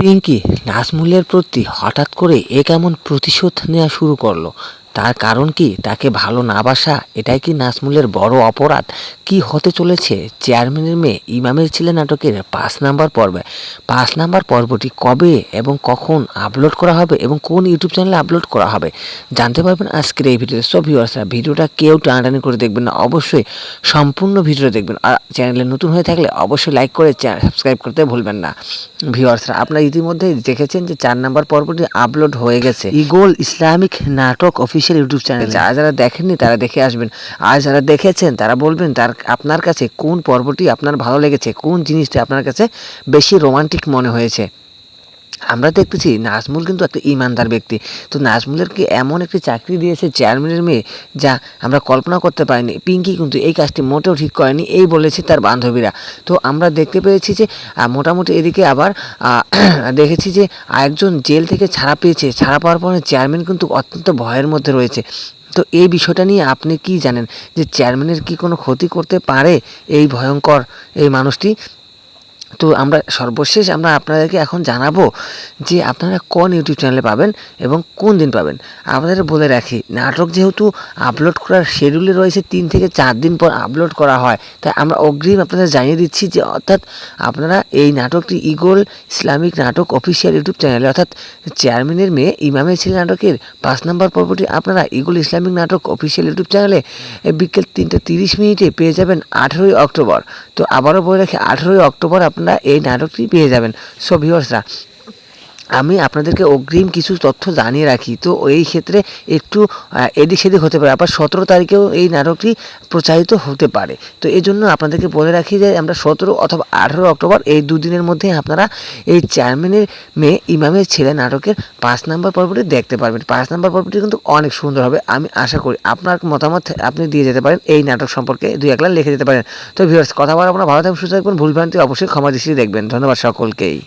পিঙ্কি নাজমুলের প্রতি হঠাৎ করে এ কেমন প্রতিশোধ নেওয়া শুরু করল? তার কারণ কি? তাকে ভালো না বাসা? এটাই কি নাসমুলের বড় অপরাধ? কি হতে চলেছে? চেয়ারম্যানের মেয়ে ইমামের ছেলে নাটকের পাঁচ নাম্বার পর্বে। পাঁচ নাম্বার পর্বটি কবে এবং কখন আপলোড করা হবে এবং কোন ইউটিউব চ্যানেলে আপলোড করা হবে? জানতে পারবেন আজকের এই ভিডিওতে। সব ভিউয়ার্সরা ভিডিওটা কেউ টানাটানি করে দেখবেন না। অবশ্যই সম্পূর্ণ ভিডিওটা দেখবেন। আর চ্যানেলে নতুন হয়ে থাকলে অবশ্যই লাইক করে সাবস্ক্রাইব করতে ভুলবেন না। ভিউয়ার্সরা আপনারা ইতিমধ্যেই দেখেছেন যে চার নাম্বার পর্বটি আপলোড হয়ে গেছে। ইগোল ইসলামিক নাটক অফিসিয়াল ইউটিউব চ্যানেল আর যারা দেখেননি তারা দেখে আসবেন। আর যারা দেখেছেন, তারা বলবেন তার, আপনার কাছে কোন পর্বটি আপনার ভালো লেগেছে, কোন জিনিসটা আপনার কাছে বেশি রোমান্টিক মনে হয়েছে? আমরা দেখতেছি নাজমুল কিন্তু একটা ইমানদার ব্যক্তি। তো নাজমুলের কি এমন একটি চাকরি দিয়েছে চেয়ারম্যানের মেয়ে যা আমরা কল্পনা করতে পারিনি। পিঙ্কি কিন্তু এই কাজটি মোটেও ঠিক করেনি, এই বলেছে তার বান্ধবীরা। তো আমরা দেখতে পেয়েছি যে মোটামুটি এদিকে আবার দেখেছি যে, আরেকজন জেল থেকে ছাড়া পেয়েছে। ছাড়া পাওয়ার পরে চেয়ারম্যান কিন্তু অত্যন্ত ভয়ের মধ্যে রয়েছে। তো এই বিষয়টা নিয়ে আপনি কি জানেন যে চেয়ারম্যানের কি কোনো ক্ষতি করতে পারে এই ভয়ঙ্কর এই মানুষটি? তো আমরা সর্বশেষ আমরা আপনাদেরকে এখন জানাব যে আপনারা কোন ইউটিউব চ্যানেলে পাবেন এবং কোন দিন পাবেন। আপনাদের বলে রাখি, নাটক যেহেতু আপলোড করার শিডিউলে রয়েছে তিন থেকে চার দিন পর আপলোড করা হয়, তাই আমরা অগ্রিম আপনাদের জানিয়ে দিচ্ছি যে অর্থাৎ আপনারা এই নাটকটি ইগল ইসলামিক নাটক অফিসিয়াল ইউটিউব চ্যানেলে, অর্থাৎ চেয়ারম্যানের মেয়ে ইমামের ছেলে নাটকের পাঁচ নম্বর পর্বটি আপনারা ইগল ইসলামিক নাটক অফিসিয়াল ইউটিউব চ্যানেলে বিকেল তিনটে তিরিশ মিনিটে পেয়ে যাবেন আঠেরোই অক্টোবর। তো আবারও বলে রাখি, আঠেরোই অক্টোবর আপনারা এই নাটকটি পেয়ে যাবেন। সো ভিউয়ার্সরা আমি আপনাদেরকে অগ্রিম কিছু তথ্য জানিয়ে রাখি। তো এই ক্ষেত্রে একটু এদিক সেদিক হতে পারে। আবার সতেরো তারিখেও এই নাটকটি প্রচারিত হতে পারে। তো এই জন্য আপনাদেরকে বলে রাখি যে, আমরা সতেরো অথবা আঠেরো অক্টোবর এই দুদিনের মধ্যে আপনারা এই চেয়ারম্যানের মেয়ে ইমামের ছেলে নাটকের পাঁচ নাম্বার পর্বটি দেখতে পারবেন। পাঁচ নাম্বার পর্বটি কিন্তু অনেক সুন্দর হবে। আমি আশা করি আপনার মতামত আপনি দিয়ে যেতে পারেন। এই নাটক সম্পর্কে দুই একলা লিখে যেতে পারেন। তো ভিউয়ার্স, কথা বলার আপনার ভালো থাকবেন, সুস্থ থাকবেন। ভুলভ্রান্তি অবশ্যই ক্ষমা দৃষ্টি দেখবেন। ধন্যবাদ সকলকেই।